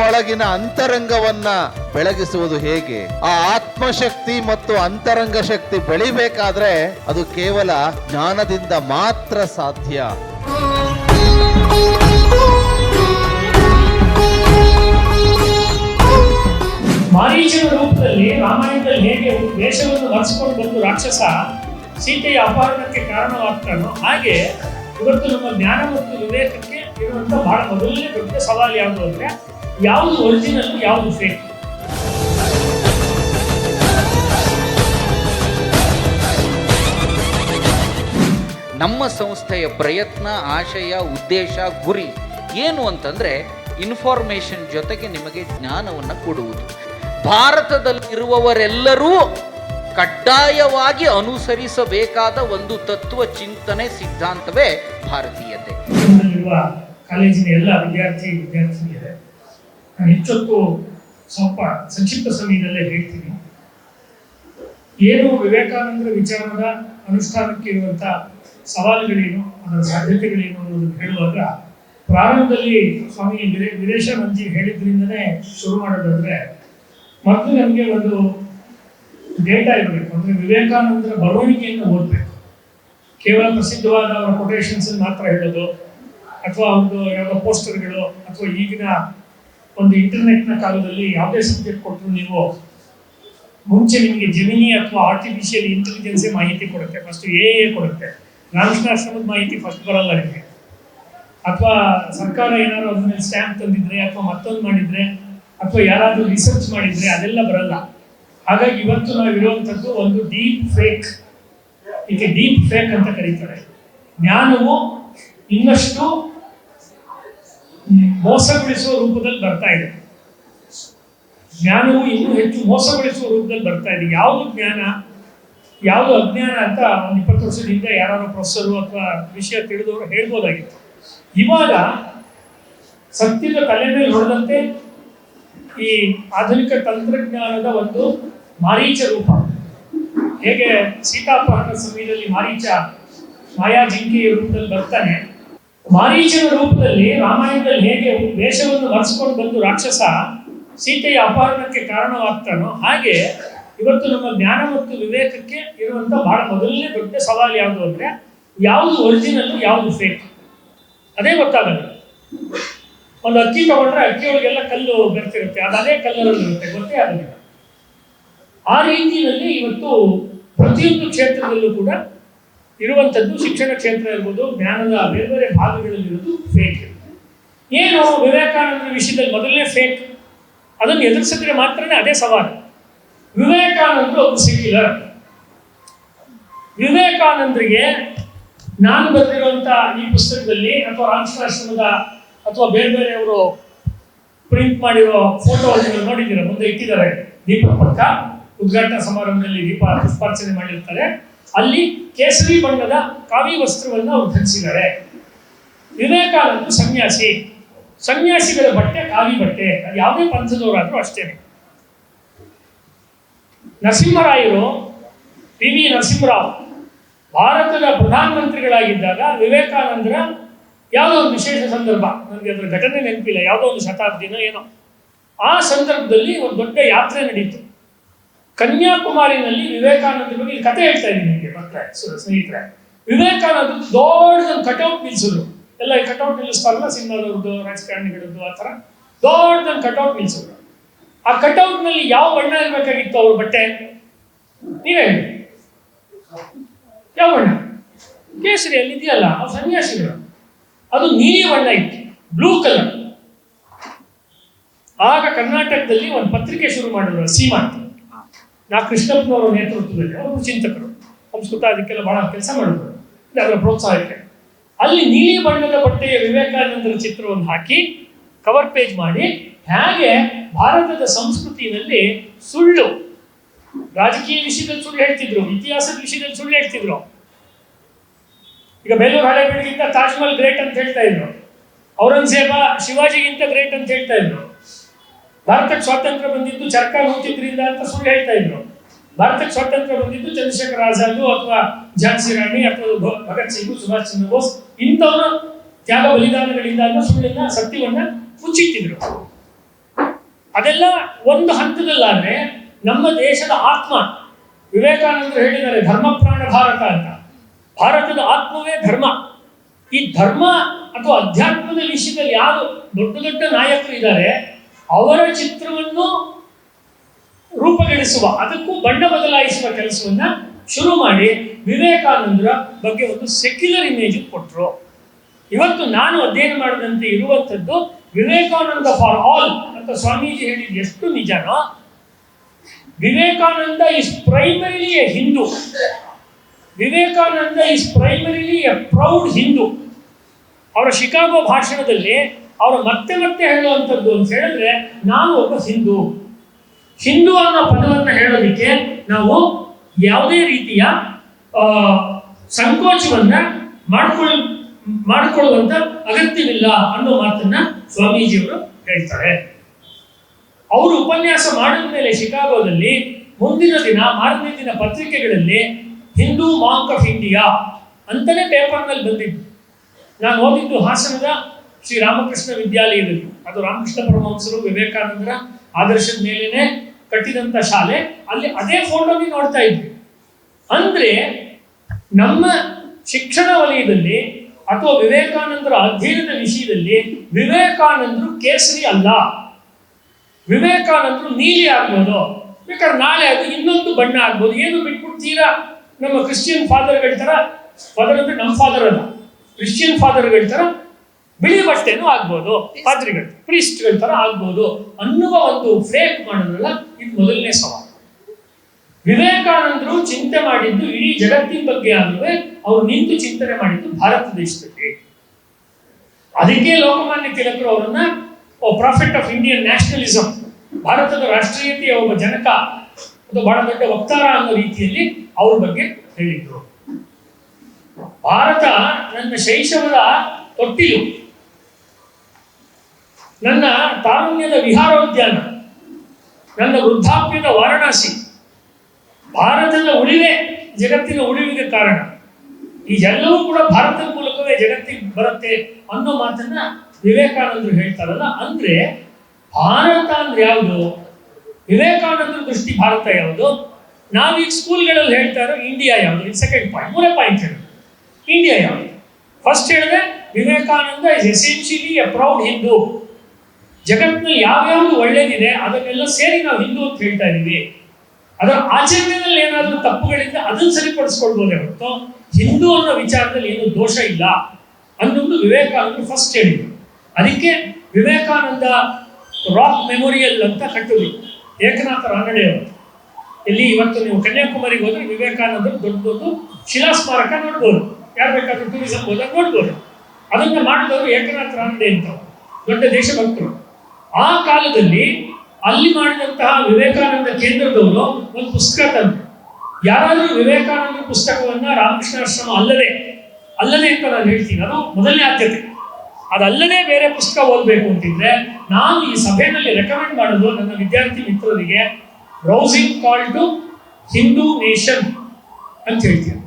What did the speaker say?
ನಮ್ಮೊಳಗಿನ ಅಂತರಂಗವನ್ನ ಬೆಳಗಿಸುವುದು ಹೇಗೆ? ಆ ಆತ್ಮಶಕ್ತಿ ಮತ್ತು ಅಂತರಂಗ ಶಕ್ತಿ ಬೆಳಿಬೇಕಾದ್ರೆ ಅದು ಕೇವಲ ಜ್ಞಾನದಿಂದ ಮಾತ್ರ ಸಾಧ್ಯ. ಮಾರೀಚನ ರೂಪದಲ್ಲಿ ರಾಮಾಯಣದಲ್ಲಿ ಹೇಗೆ ವೇಷವನ್ನು ನಡೆಸಿಕೊಂಡು ಬಂದು ರಾಕ್ಷಸ ಸೀತೆಯ ಅಪಹರಣಕ್ಕೆ ಕಾರಣವಾಗ್ತಾನೋ ಹಾಗೆ ಇವತ್ತು ನಮ್ಮ ಜ್ಞಾನ ಮತ್ತು ವಿವೇಕಕ್ಕೆ ಇರುವಂತಹ ಬಹಳ ಮೊದಲನೇ ದೊಡ್ಡ ಸವಾಲು ಯಾವುದು ಅಂದ್ರೆ ಯಾವುದು ಒರಿಜಿನಲ್ ಯಾವುದು ಫೇಕ್ ನಮ್ಮ ಸಂಸ್ಥೆಯ ಪ್ರಯತ್ನ ಆಶಯ ಉದ್ದೇಶ ಗುರಿ ಏನು ಅಂತಂದರೆ ಇನ್ಫಾರ್ಮೇಷನ್ ಜೊತೆಗೆ ನಿಮಗೆ ಜ್ಞಾನವನ್ನು ಕೊಡುವುದು. ಭಾರತದಲ್ಲಿರುವವರೆಲ್ಲರೂ ಕಡ್ಡಾಯವಾಗಿ ಅನುಸರಿಸಬೇಕಾದ ಒಂದು ತತ್ವ ಚಿಂತನೆ ಸಿದ್ಧಾಂತವೇ ಭಾರತೀಯತೆ. ಕಾಲೇಜಿನ ಎಲ್ಲ ವಿದ್ಯಾರ್ಥಿ ವಿದ್ಯಾರ್ಥಿನಿಯರೇ ಹೆಚ್ಚೊತ್ತು ಸ್ವಲ್ಪ ಸಂಕ್ಷಿಪ್ತ ಸಮಯದಲ್ಲೇ ಹೇಳ್ತೀನಿ. ಏನು ವಿವೇಕಾನಂದರ ವಿಚಾರದ ಅನುಷ್ಠಾನಕ್ಕೆ ಇರುವಂತ ಸವಾಲುಗಳೇನು, ಅದರ ಸಾಧ್ಯತೆಗಳೇನು ಅನ್ನೋದನ್ನು ಹೇಳುವಾಗ ಪ್ರಾರಂಭದಲ್ಲಿ ಸ್ವಾಮಿ ವಿದೇಶ ಮಂಜಿ ಹೇಳಿದ್ರಿಂದನೇ ಶುರು ಮಾಡೋದಾದ್ರೆ ಮತ್ತು ನಮಗೆ ಒಂದು ಡೇಟಾ ಇರಬೇಕು. ಅಂದ್ರೆ ವಿವೇಕಾನಂದರ ಬರವಣಿಗೆಯನ್ನು ಓದಬೇಕು. ಕೇವಲ ಪ್ರಸಿದ್ಧವಾದ ಅವರ ಕೊಟೇಶನ್ಸ್ ಮಾತ್ರ ಹೇಳೋದು, ಅಥವಾ ಒಂದು ಯಾವುದೋ ಪೋಸ್ಟರ್ಗಳು ಅಥವಾ ಈಗಿನ ಒಂದು ಇಂಟರ್ನೆಟ್ನ ಕಾಲದಲ್ಲಿ ಯಾವುದೇ ಸಬ್ಜೆಕ್ಟ್ ಕೊಟ್ಟರು ನೀವು ಮುಂಚೆ ನಿಮಗೆ ಜಮಿನಿ ಅಥವಾ ಆರ್ಟಿಫಿಷಿಯಲ್ ಇಂಟೆಲಿಜೆನ್ಸೇ ಮಾಹಿತಿ ಕೊಡುತ್ತೆ. ಫಸ್ಟ್ ಎ ಎ ಕೊಡುತ್ತೆ. ರಾಮಕೃಷ್ಣಾಶ್ರಮದ ಮಾಹಿತಿ ಫಸ್ಟ್ ಬರಲ್ಲ ನಿಮಗೆ. ಅಥವಾ ಸರ್ಕಾರ ಏನಾದ್ರು ಅದ್ರ ಮೇಲೆ ಸ್ಟ್ಯಾಂಪ್ ತಂದಿದ್ರೆ ಅಥವಾ ಮತ್ತೊಂದು ಮಾಡಿದ್ರೆ ಅಥವಾ ಯಾರಾದರೂ ರಿಸರ್ಚ್ ಮಾಡಿದ್ರೆ ಅದೆಲ್ಲ ಬರಲ್ಲ. ಹಾಗಾಗಿ ಇವತ್ತು ನಾವು ಇರುವಂಥದ್ದು ಒಂದು ಡೀಪ್ ಫೇಕ್ ಇದಕ್ಕೆ ಡೀಪ್ ಫೇಕ್ ಅಂತ ಕರೀತಾರೆ. ಜ್ಞಾನವು ಇನ್ನಷ್ಟು ಮೋಸಗೊಳಿಸುವ ರೂಪದಲ್ಲಿ ಬರ್ತಾ ಇದೆ. ಜ್ಞಾನವು ಇನ್ನೂ ಹೆಚ್ಚು ಮೋಸಗೊಳಿಸುವ ರೂಪದಲ್ಲಿ ಬರ್ತಾ ಇದೆ. ಯಾವುದು ಜ್ಞಾನ, ಯಾವುದು ಅಜ್ಞಾನ ಅಂತ ಒಂದು ಇಪ್ಪತ್ತು ವರ್ಷದ ಹಿಂದೆ ಯಾರು ಪ್ರೊಫೆಸರು ಅಥವಾ ವಿಷಯ ತಿಳಿದವರು ಹೇಳ್ಬೋದಾಗಿತ್ತು. ಇವಾಗ ಸತ್ಯದ ತಲೆ ಮೇಲೆ ಹೊಡೆದಂತೆ ಈ ಆಧುನಿಕ ತಂತ್ರಜ್ಞಾನದ ಒಂದು ಮಾರೀಚ ರೂಪ. ಹೇಗೆ ಸೀತಾಪಹರಣ ಸಮಯದಲ್ಲಿ ಮಾರೀಚ ಮಾಯಾ ಜಿಂಕೆಯ ರೂಪದಲ್ಲಿ ಬರ್ತಾನೆ ಮಾರೀಚನ ರೂಪದಲ್ಲಿ ರಾಮಾಯಣದಲ್ಲಿ ಹೇಗೆ ವೇಷವನ್ನು ಧರಿಸಿಕೊಂಡು ಬಂದು ರಾಕ್ಷಸ ಸೀತೆಯ ಅಪಹರಣಕ್ಕೆ ಕಾರಣವಾಗ್ತಾನೋ ಹಾಗೆ ಇವತ್ತು ನಮ್ಮ ಜ್ಞಾನ ಮತ್ತು ವಿವೇಕಕ್ಕೆ ಇರುವಂತ ಬಹಳ ಮೊದಲನೇ ದೊಡ್ಡ ಸವಾಲು ಯಾವುದು ಅಂದ್ರೆ ಯಾವುದು ಒರಿಜಿನಲ್ ಯಾವುದು ಫೇಕ್ ಅದೇ ಗೊತ್ತಾಗಲ್ಲ. ಒಂದು ಅಕ್ಕಿ ತಗೊಂಡ್ರೆ ಅಕ್ಕಿಯೊಳಗೆಲ್ಲ ಕಲ್ಲು ಬೆರ್ತಿರುತ್ತೆ, ಅದು ಅದೇ ಕಲ್ಲರಲ್ಲಿ ಇರುತ್ತೆ, ಗೊತ್ತೇ ಆಗಲಿಲ್ಲ ಆ ರೀತಿಯಲ್ಲಿ ಇವತ್ತು ಪ್ರತಿಯೊಂದು ಕ್ಷೇತ್ರದಲ್ಲೂ ಕೂಡ ಇರುವಂಥದ್ದು ಶಿಕ್ಷಣ ಕ್ಷೇತ್ರ ಇರ್ಬೋದು ಜ್ಞಾನದ ಬೇರೆ ಬೇರೆ ಭಾಗಗಳಲ್ಲಿರೋದು ಫೇಕ್ ಏನು ವಿವೇಕಾನಂದರ ವಿಷಯದಲ್ಲಿ ಮೊದಲನೇ ಫೇಕ್ ಅದನ್ನು ಎದುರಿಸಿದ್ರೆ ಮಾತ್ರನೇ ಅದೇ ಸವಾಲು. ವಿವೇಕಾನಂದರು ಒಬ್ಬರು ಸೆಕ್ಯುಲರ್ ವಿವೇಕಾನಂದರಿಗೆ ನಾನು ಬರೆದಿರುವಂಥ ಈ ಪುಸ್ತಕದಲ್ಲಿ ಅಥವಾ ರಾಮಕೃಷ್ಣದ ಅಥವಾ ಬೇರೆ ಬೇರೆಯವರು ಪ್ರಿಂಟ್ ಮಾಡಿರೋ ಫೋಟೋ ನೀವು ನೋಡಿದ್ದೀರಾ? ಮುಂದೆ ಇಟ್ಟಿದ್ದಾರೆ. ದೀಪ ಪಕ್ಕ ಉದ್ಘಾಟನಾ ಸಮಾರಂಭದಲ್ಲಿ ದೀಪ ಪುಷ್ಪಾರ್ಚನೆ ಮಾಡಿರ್ತಾರೆ. ಅಲ್ಲಿ ಕೇಸರಿ ಬಣ್ಣದ ಕಾವಿ ವಸ್ತ್ರವನ್ನು ಅವರು ಧರಿಸಿದ್ದಾರೆ. ವಿವೇಕಾನಂದ ಸನ್ಯಾಸಿ. ಸನ್ಯಾಸಿಗಳ ಬಟ್ಟೆ ಕಾವಿ ಬಟ್ಟೆ. ಅದು ಯಾವುದೇ ಪಂಥದವರಾದ್ರೂ ಅಷ್ಟೇನೆ ನರಸಿಂಹರಾಯರು ಪಿ ವಿ ನರಸಿಂಹರಾವ್ ಭಾರತದ ಪ್ರಧಾನಮಂತ್ರಿಗಳಾಗಿದ್ದಾಗ ವಿವೇಕಾನಂದರ ಯಾವುದೋ ಒಂದು ವಿಶೇಷ ಸಂದರ್ಭ ನನಗೆ ಅದರ ಘಟನೆ ನೆನಪಿಲ್ಲ, ಯಾವುದೋ ಒಂದು ಶತಾಬ್ದಿನೋ ಏನೋ. ಆ ಸಂದರ್ಭದಲ್ಲಿ ಒಂದು ದೊಡ್ಡ ಯಾತ್ರೆ ನಡೀತು. ಕನ್ಯಾಕುಮಾರಿನಲ್ಲಿ ವಿವೇಕಾನಂದ ಬಗ್ಗೆ ಕತೆ ಹೇಳ್ತಾ ಇದ್ದೀನಿ. ಸ- ಸ್ನೇಹಿತರೆ ವಿವೇಕಾನಂದ ದೊಡ್ಡದೊಂದು ಕಟೌಟ್ ನಿಲ್ಸಿದ್ರು. ಎಲ್ಲ ಈ ಕಟೌಟ್ ನಿಲ್ಲಿಸ್ತಾರಲ್ಲ ಸಿನಿಮಾದವ್ರದ್ದು ರಾಜಕಾರಣಿಗಳದ್ದು, ಆ ಥರ. ದೊಡ್ಡದೊಂದು ಕಟೌಟ್ ನಿಲ್ಸಿದ್ರು. ಆ ಕಟೌಟ್ನಲ್ಲಿ ಯಾವ ಬಣ್ಣ ಇರಬೇಕಾಗಿತ್ತು ಅವ್ರ ಬಟ್ಟೆ? ನೀವೇ ಯಾವ ಬಣ್ಣ? ಕೇಸರಿ ಅಲ್ಲಿ ಇದೆಯಲ್ಲ ಅವ್ರು ಸನ್ಯಾಸಿಗಳು. ಅದು ನೀಲಿ ಬಣ್ಣ ಇತ್ತು ಬ್ಲೂ ಕಲರ್ ಆಗ ಕರ್ನಾಟಕದಲ್ಲಿ ಒಂದು ಪತ್ರಿಕೆ ಶುರು ಮಾಡಿದ್ರು, ಸೀಮಾ ಅಂತ. ನಾ ಕೃಷ್ಣಪ್ಪನವರ ನೇತೃತ್ವದಲ್ಲಿ, ಅವರು ಚಿಂತಕರು. ಸಂಸ್ಕೃತ ಅದಕ್ಕೆಲ್ಲ ಬಹಳ ಕೆಲಸ ಮಾಡಿದ್ರು ಅದರ ಪ್ರೋತ್ಸಾಹಕ್ಕೆ. ಅಲ್ಲಿ ನೀಲಿ ಬಣ್ಣದ ಬಟ್ಟೆಯ ವಿವೇಕಾನಂದರ ಚಿತ್ರವನ್ನು ಹಾಕಿ ಕವರ್ ಪೇಜ್ ಮಾಡಿ, ಹೇಗೆ ಭಾರತದ ಸಂಸ್ಕೃತಿಯಲ್ಲಿ ಸುಳ್ಳು, ರಾಜಕೀಯ ವಿಷಯದಲ್ಲಿ ಸುಳ್ಳು ಹೇಳ್ತಿದ್ರು, ಇತಿಹಾಸದ ವಿಷಯದಲ್ಲಿ ಸುಳ್ಳು ಹೇಳ್ತಿದ್ರು. ಈಗ ಬೇಲೂರು ಹಳೆಬೀಡಿಗಿಂತ ತಾಜ್ಮಹಲ್ ಗ್ರೇಟ್ ಅಂತ ಹೇಳ್ತಾ ಇದ್ರು. ಔರಂಗಜೇಬ ಶಿವಾಜಿಗಿಂತ ಗ್ರೇಟ್ ಅಂತ ಹೇಳ್ತಾ ಇದ್ರು. ಭಾರತಕ್ಕೆ ಸ್ವಾತಂತ್ರ್ಯ ಬಂದಿದ್ದು ಚರ್ಕ ಹೋಗ್ತಿದ್ರಿಂದ ಅಂತ ಸುಳ್ಳು ಹೇಳ್ತಾ ಇದ್ರು. ಭಾರತಕ್ಕೆ ಸ್ವಾತಂತ್ರ್ಯ ಬಂದಿದ್ದು ಚಂದ್ರಶೇಖರ್ ಆಜಾದ್ ಅಥವಾ ಝಾನ್ಸಿ ರಾಣಿ ಅಥವಾ ಭಗತ್ ಸಿಂಗ್, ಸುಭಾಷ್ ಚಂದ್ರ ಬೋಸ್ ಇಂಥವರು ತ್ಯಾಗ ಬಲಿದಾನಗಳಿಂದ ಸುಳ್ಳಿನ ಸತ್ಯವನ್ನ ಮುಚ್ಚಿಟ್ಟಿದ್ರು ಅದೆಲ್ಲ ಒಂದು ಹಂತದಲ್ಲಾದ್ರೆ ನಮ್ಮ ದೇಶದ ಆತ್ಮ, ವಿವೇಕಾನಂದರು ಹೇಳಿದ್ದಾರೆ ಧರ್ಮ ಪ್ರಾಣ ಭಾರತ ಅಂತ. ಭಾರತದ ಆತ್ಮವೇ ಧರ್ಮ. ಈ ಧರ್ಮ ಅಥವಾ ಅಧ್ಯಾತ್ಮದ ವಿಷಯದಲ್ಲಿ ಯಾರು ದೊಡ್ಡ ದೊಡ್ಡ ನಾಯಕರು ಇದ್ದಾರೆ ಅವರ ಚಿತ್ರವನ್ನು ರೂಪುಗೊಳಿಸುವ, ಅದಕ್ಕೂ ಬಣ್ಣ ಬದಲಾಯಿಸುವ ಕೆಲಸವನ್ನ ಶುರು ಮಾಡಿ ವಿವೇಕಾನಂದರ ಬಗ್ಗೆ ಒಂದು ಸೆಕ್ಯುಲರ್ ಇಮೇಜ್ ಕೊಟ್ಟರು ಇವತ್ತು ನಾನು ಅಧ್ಯಯನ ಮಾಡಿದಂತೆ ಇರುವಂಥದ್ದು ವಿವೇಕಾನಂದ ಫಾರ್ ಆಲ್ ಅಂತ ಸ್ವಾಮೀಜಿ ಹೇಳಿದ ಎಷ್ಟು ನಿಜನೋ? Vivekananda is primarily a Hindu Vivekananda is primarily a proud Hindu ಅವರ ಶಿಕಾಗೋ ಭಾಷಣದಲ್ಲಿ ಅವರು ಮತ್ತೆ ಮತ್ತೆ ಹೇಳುವಂಥದ್ದು ಅಂತ ಹೇಳಿದ್ರೆ, ನಾನು ಒಬ್ಬ ಹಿಂದೂ ಹಿಂದೂ ಅನ್ನೋ ಪದವನ್ನು ಹೇಳೋದಕ್ಕೆ ನಾವು ಯಾವುದೇ ರೀತಿಯ ಸಂಕೋಚವನ್ನ ಮಾಡ್ಕೊಳ್ಳ ಮಾಡಿಕೊಳ್ಳುವಂತ ಅಗತ್ಯವಿಲ್ಲ ಅನ್ನೋ ಮಾತನ್ನ ಸ್ವಾಮೀಜಿಯವರು ಹೇಳ್ತಾರೆ. ಅವರು ಉಪನ್ಯಾಸ ಮಾಡಿದ ಮೇಲೆ ಶಿಕಾಗೋದಲ್ಲಿ ಮುಂದಿನ ದಿನ, ಮಾರನೇ ದಿನ ಪತ್ರಿಕೆಗಳಲ್ಲಿ ಹಿಂದೂ ಮಾಂಕ್ ಆಫ್ ಇಂಡಿಯಾ ಅಂತಲೇ ಪೇಪರ್ನಲ್ಲಿ ಬಂದಿದ್ದು. ನಾನು ಓದಿದ್ದು ಹಾಸನದ ಶ್ರೀ ರಾಮಕೃಷ್ಣ ವಿದ್ಯಾಲಯದಲ್ಲಿ. ಅದು ರಾಮಕೃಷ್ಣ ಪರಮಹಂಸರು ವಿವೇಕಾನಂದರ ಆದರ್ಶದ ಮೇಲೇನೆ ಕಟ್ಟಿದಂತ ಶಾಲೆ, ಅಲ್ಲಿ ಅದೇ ಫೋಟೋನಿ ನೋಡ್ತಾ ಇದ್ವಿ. ಅಂದ್ರೆ ನಮ್ಮ ಶಿಕ್ಷಣ ವಲಯದಲ್ಲಿ ಅಥವಾ ವಿವೇಕಾನಂದರ ಅಧ್ಯಯನದ ವಿಷಯದಲ್ಲಿ ವಿವೇಕಾನಂದರು ಕೇಸರಿ ಅಲ್ಲ. ವಿವೇಕಾನಂದರು ನೀಲಿ ಆಗ್ಬೋದು. ಬೇಕಾದ್ರೆ ನಾಳೆ ಅದು ಇನ್ನೊಂದು ಬಣ್ಣ ಆಗ್ಬೋದು. ಏನು ಬಿಟ್ಬಿಟ್ಟು ತೀರಾ ನಮ್ಮ ಕ್ರಿಶ್ಚಿಯನ್ ಫಾದರ್ಗಳ ಥರ ಫಾದರ್ ಅಂದ್ರೆ ನಮ್ಮ ಫಾದರ್ ಅಲ್ಲ. ಕ್ರಿಶ್ಚಿಯನ್ ಫಾದರ್ಗಳ ಥರ ಬಿಳಿ ಬಟ್ಟೆನೂ ಆಗ್ಬೋದು ಪಾದ್ರಿಗಳು ಪ್ರೀಸ್ಟ್ಗಳ ಥರ ಆಗ್ಬೋದು ಅನ್ನುವ ಒಂದು ಫೇಕ್ ಮಾಡೋದ್ರಲ್ಲ ಇದು ಮೊದಲನೇ ಸವಾಲು. ವಿವೇಕಾನಂದರು ಚಿಂತೆ ಮಾಡಿದ್ದು ಇಡೀ ಜಗತ್ತಿನ ಬಗ್ಗೆ ಆದ್ರೂ ಅವರು ನಿಂತು ಚಿಂತನೆ ಮಾಡಿದ್ದು ಭಾರತ ದೇಶದಲ್ಲಿ. ಅದಕ್ಕೆ ಲೋಕಮಾನ್ಯ ತಿಲಕರು ಅವರನ್ನ ಪ್ರಾಫಿಟ್ ಆಫ್ ಇಂಡಿಯನ್ ನ್ಯಾಷನಲಿಸಂ ಭಾರತದ ರಾಷ್ಟ್ರೀಯತೆಯ ಒಬ್ಬ ಜನಕ ಅದು ಬಹಳ ದೊಡ್ಡ ವಕ್ತಾರ ಅನ್ನೋ ರೀತಿಯಲ್ಲಿ ಅವ್ರ ಬಗ್ಗೆ ಹೇಳಿದ್ರು. ಭಾರತ ನನ್ನ ಶೈಶವದ ತೊಟ್ಟಿಲು. ನನ್ನ ತಾರುಣ್ಯದ ವಿಹಾರೋದ್ಯಾನ, ನನ್ನ ವೃದ್ಧಾಪ್ಯದ ವಾರಣಾಸಿ, ಭಾರತದ ಉಳಿವೆ ಜಗತ್ತಿನ ಉಳಿವಿಗೆ ಕಾರಣ. ಇದೆಲ್ಲವೂ ಕೂಡ ಭಾರತದ ಮೂಲಕವೇ ಜಗತ್ತಿಗೆ ಬರುತ್ತೆ ಅನ್ನೋ ಮಾತನ್ನ ವಿವೇಕಾನಂದರು ಹೇಳ್ತಾರಲ್ಲ. ಅಂದ್ರೆ ಭಾರತ ಅಂದ್ರೆ ಯಾವುದು? ವಿವೇಕಾನಂದರ ದೃಷ್ಟಿ ಭಾರತ ಯಾವುದು? ನಾವೀಗ ಸ್ಕೂಲ್ಗಳಲ್ಲಿ ಹೇಳ್ತಾ ಇರೋ ಇಂಡಿಯಾ ಯಾವುದು? ಇದು ಸೆಕೆಂಡ್ ಪಾಯಿಂಟ್ ಮೂರೇ ಪಾಯಿಂಟ್ ಹೇಳಿ. ಇಂಡಿಯಾ ಯಾವುದು? ಫಸ್ಟ್ ಹೇಳಿದ್ರೆ Vivekananda is essentially a proud Hindu ಜಗತ್ತಿನಲ್ಲಿ ಯಾವ್ಯಾವ್ದು ಒಳ್ಳೇದಿದೆ ಅದನ್ನೆಲ್ಲ ಸೇರಿ ನಾವು ಹಿಂದೂ ಅಂತ ಹೇಳ್ತಾ ಇದೀವಿ ಅದರ ಆಚರಣೆಯಲ್ಲಿ ಏನಾದರೂ ತಪ್ಪುಗಳಿದ್ರೆ ಅದನ್ನು ಸರಿಪಡಿಸ್ಕೊಳ್ಬೋದೇ ಹೊರತು ಹಿಂದೂ ಅನ್ನೋ ವಿಚಾರದಲ್ಲಿ ಏನು ದೋಷ ಇಲ್ಲ ಅನ್ನೋದು ವಿವೇಕಾನಂದರು ಫಸ್ಟ್ ಹೇಳಿದ್ರು. ಅದಕ್ಕೆ ವಿವೇಕಾನಂದ ರಾಕ್ ಮೆಮೋರಿಯಲ್ ಅಂತ ಕಟ್ಟಿದ್ರು. ಏಕನಾಥ ರಾನಡೆಯವರು ಇಲ್ಲಿ ಇವತ್ತು ನೀವು ಕನ್ಯಾಕುಮಾರಿಗೆ ಹೋದ್ರೆ ವಿವೇಕಾನಂದರು ದೊಡ್ಡ ದೊಡ್ಡ ಶಿಲಾ ಸ್ಮಾರಕ ನೋಡ್ಬೋದು. ಯಾರು ಬೇಕಾದ್ರೂ ಟೂರಿಸಂ ಹೋದಾಗ ನೋಡ್ಬೋದು. ಅದನ್ನ ಮಾಡಿದವರು ಏಕನಾಥ ರಾನಡೆ ಅಂತ ದೊಡ್ಡ ದೇಶಭಕ್ತರು. ಆ ಕಾಲದಲ್ಲಿ ಅಲ್ಲಿ ಮಾಡಿದಂತಹ ವಿವೇಕಾನಂದ ಕೇಂದ್ರದವರು ಒಂದು ಪುಸ್ತಕ ತಂದ್ರು. ಯಾರಾದರೂ ವಿವೇಕಾನಂದ ಪುಸ್ತಕವನ್ನ ರಾಮಕೃಷ್ಣಾಶ್ರಮ ಅಲ್ಲದೆ ಅಲ್ಲದೆ ಅಂತ ನಾನು ಹೇಳ್ತೀನಿ, ಅದು ಮೊದಲನೇ ಆದ್ಯತೆ. ಅದಲ್ಲದೆ ಬೇರೆ ಪುಸ್ತಕ ಓದಬೇಕು ಅಂತಿದ್ರೆ ನಾನು ಈ ಸಭೆಯಲ್ಲಿ ರೆಕಮೆಂಡ್ ಮಾಡೋದು ನನ್ನ ವಿದ್ಯಾರ್ಥಿ ಮಿತ್ರರಿಗೆ rousing call to Hindu nation ಅಂತ ಹೇಳ್ತೀನಿ.